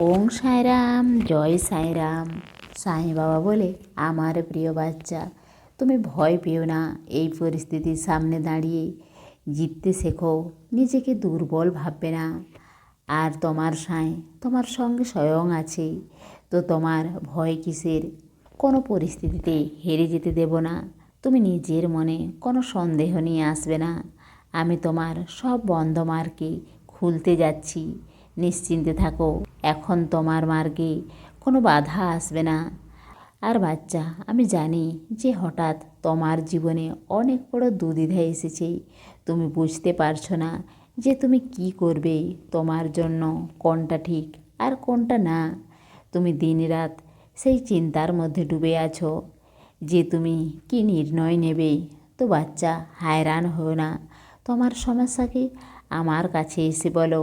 ওং সাইরাম, জয় সাইরাম। সাই বাবা বলে, আমার প্রিয় বাচ্চা, তুমি ভয় পেও না। এই পরিস্থিতির সামনে দাঁড়িয়ে জিততে শেখো। নিজেকে দুর্বল ভাববে না। আর তোমার সাই, তোমার সঙ্গে স্বয়ং আছে। তো তোমার ভয় কিসের? কোনো পরিস্থিতিতে হেরে যেতে দেব না। তুমি নিজের মনে কোনো সন্দেহ নিয়ে আসবে না। আমি তোমার সব বন্ধ মার্কে খুলতে যাচ্ছি। নিশ্চিন্তে থাকো। এখন তোমার মার্গে কোনো বাধা আসবে না। আর বাচ্চা, আমি জানি যে হঠাৎ তোমার জীবনে অনেক বড় দুবিধা এসেছে। তুমি বুঝতে পারছ না যে তুমি কি করবে। তোমার জন্য কোনটা ঠিক আর কোনটা না। তুমি দিনরাত সেই চিন্তার মধ্যে ডুবে আছো যে তুমি কি নির্ণয় নেবে। তো বাচ্চা, হায়রান হও না। তোমার সমস্যাকে আমার কাছে এসে বলো।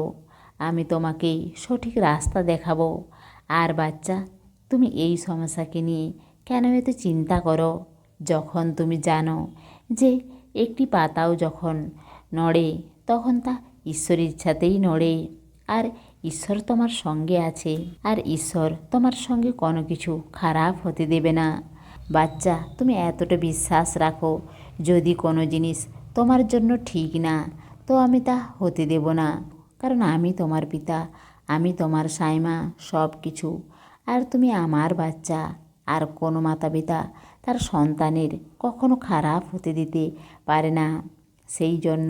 আমি তোমাকে সঠিক রাস্তা দেখাবো। আর বাচ্চা, তুমি এই সমস্যাকে নিয়ে কেন এত চিন্তা করো? যখন তুমি জানো যে একটি পাতাও যখন নড়ে, তখন তা ঈশ্বরের ইচ্ছাতেই নড়ে। আর ঈশ্বর তোমার সঙ্গে আছে, আর ঈশ্বর তোমার সঙ্গে কোনো কিছু খারাপ হতে দেবে না। বাচ্চা, তুমি এতটা বিশ্বাস রাখো, যদি কোনো জিনিস তোমার জন্য ঠিক না, তো আমি তা হতে দেব না। কারণ আমি তোমার পিতা, আমি তোমার সাইমা সব কিছু আর তুমি আমার বাচ্চা, আর কোনো মাতা পিতা তার সন্তানের কখনো খারাপ হতে দিতে পারে না। সেই জন্য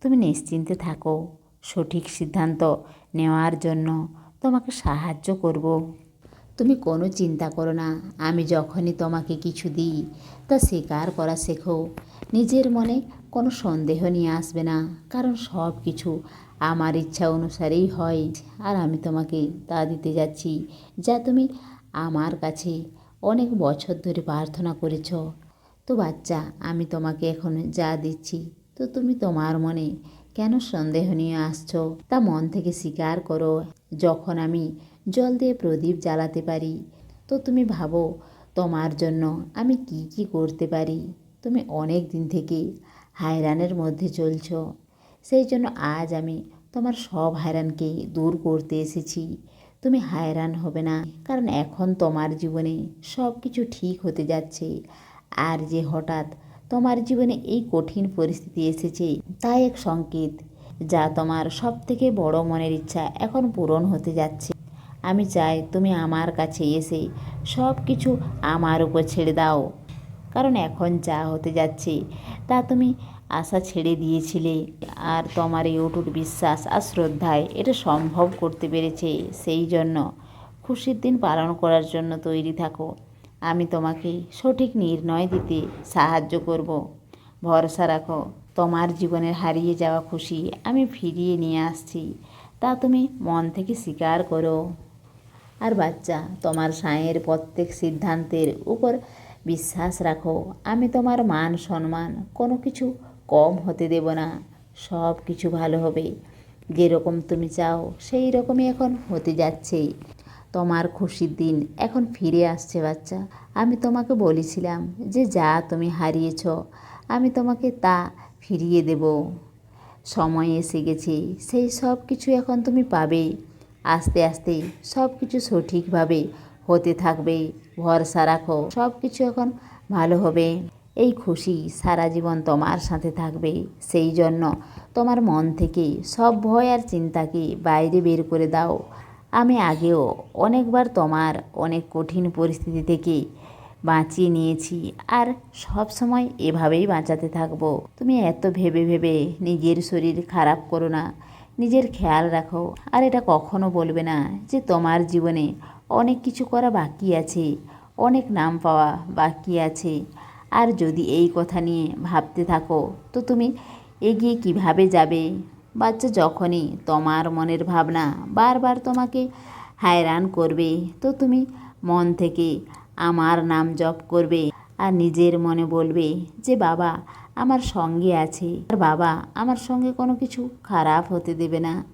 তুমি নিশ্চিন্তে থাকো। সঠিক সিদ্ধান্ত নেওয়ার জন্য তোমাকে সাহায্য করব। তুমি কোনো চিন্তা করো না, আমি যখনই তোমাকে কিছু দিই, তা স্বীকার করা শেখো। নিজের মনে কোনো সন্দেহ নিয়ে আসবে না, কারণ সব কিছু আমার ইচ্ছা অনুসারেই হয়, আর আমি তোমাকে তা দিতে যাচ্ছি, যা তুমি আমার কাছে অনেক বছর ধরে প্রার্থনা করেছ। তো বাচ্চা, আমি তোমাকে এখন যা দিচ্ছি, তো তুমি তোমার মনে কেন সন্দেহ নিয়ে আসছো? তা মন থেকে স্বীকার করো, যখন আমি জল দিয়ে প্রদীপ জ্বালাতে পারি। তো তুমি ভাবো, তোমার জন্য আমি কি কি করতে পারি? তুমি অনেক দিন থেকে হায়রানের মধ্যে চলছ। সেই জন্য আজ আমি তোমার সব হায়রানকে দূর করতে এসেছি। তুমি হায়রান হবে না, কারণ এখন তোমার জীবনে সব কিছু ঠিক হতে যাচ্ছে। আর যে হঠাৎ তোমার জীবনে এই কঠিন পরিস্থিতি এসেছে তা এক সংকেত, যা তোমার সব থেকে বড় মনের ইচ্ছা এখন পূরণ হতে যাচ্ছে। আমি চাই তুমি আমার কাছে এসে সব কিছু আমার উপর ছেড়ে দাও। কারণ এখন যা হতে যাচ্ছে, তা তুমি আশা ছেড়ে দিয়েছিলে। আর তোমার এই অটুট বিশ্বাস আর শ্রদ্ধায় এটা সম্ভব করতে পেরেছে। সেই জন্য খুশির দিন পালন করার জন্য তৈরি থাকো। আমি তোমাকে সঠিক নির্ণয় দিতে সাহায্য করব। ভরসা রাখো, তোমার জীবনের হারিয়ে যাওয়া খুশি আমি ফিরিয়ে নিয়ে আসছি। তা তুমি মন থেকে স্বীকার করো। আর বাচ্চা, তোমার সাঁয়ের প্রত্যেক সিদ্ধান্তের উপর বিশ্বাস রাখো। আমি তোমার মান সম্মান কোনো কিছু কম হতে দেব না। সব কিছু ভালো হবে। যেরকম তুমি চাও সেই রকমই এখন হতে যাচ্ছে। তোমার খুশির দিন এখন ফিরে আসছে বাচ্চা। আমি তোমাকে বলেছিলাম যে যা তুমি হারিয়েছ, আমি তোমাকে তা ফিরিয়ে দেব। সময় এসে গেছে, সেই সব কিছু এখন তুমি পাবে। আস্তে আস্তে সব কিছু সঠিকভাবে হতে থাকবে। ভরসা রাখো, সব কিছু এখন ভালো হবে। এই খুশি সারা জীবন তোমার সাথে থাকবে। সেই জন্য তোমার মন থেকে সব ভয় আর চিন্তাকে বাইরে বের করে দাও। আমি আগেও অনেকবার তোমার অনেক কঠিন পরিস্থিতি থেকে বাঁচিয়ে নিয়েছি আর সব সময় এভাবেই বাঁচাতে থাকব। তুমি এত ভেবে ভেবে নিজের শরীর খারাপ করো না, নিজের খেয়াল রাখো। আর এটা কখনো বলবে না যে তোমার জীবনে অনেক কিছু করা বাকি আছে, অনেক নাম পাওয়া বাকি আছে। আর যদি এই কথা নিয়ে ভাবতে থাকো, তো তুমি এগিয়ে কীভাবে যাবে? বাচ্চা যখনই তোমার মনের ভাবনা বারবার তোমাকে হায়রান করবে, তো তুমি মন থেকে আমার নাম জপ করবে আর নিজের মনে বলবে যে, বাবা, আমার সঙ্গে আছে। আর, বাবা, আমার সঙ্গে কোনো কিছু খারাপ হতে দেবে না।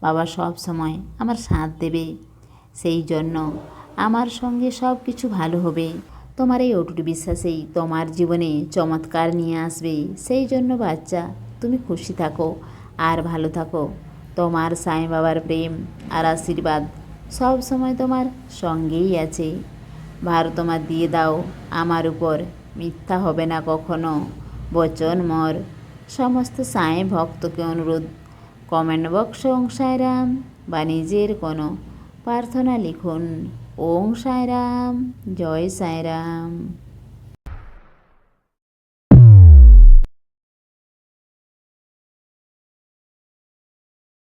বাবা সব সময় আমার সাথ দেবে। সেই জন্য আমার সঙ্গে সব কিছু ভালো হবে। তোমার এই অটুট বিশ্বাসেই তোমার জীবনে চমৎকার নিয়ে আসবে। সেই জন্য বাচ্চা, তুমি খুশি থাকো। আর ভালো থাকো। তোমার সাই বাবার প্রেম আর আশীর্বাদ সব সময় তোমার সঙ্গেই আছে। ভার তোমার দিয়ে দাও, আমার উপর মিথ্যা হবে না কখনো। বচন মর, সমস্ত সাঁই ভক্তকে অনুরোধ। কমেন্ট বক্স ওং সাইরাম বা নিজের কোনো প্রার্থনা লিখুন। ওং সাইরাম জয় সাইরাম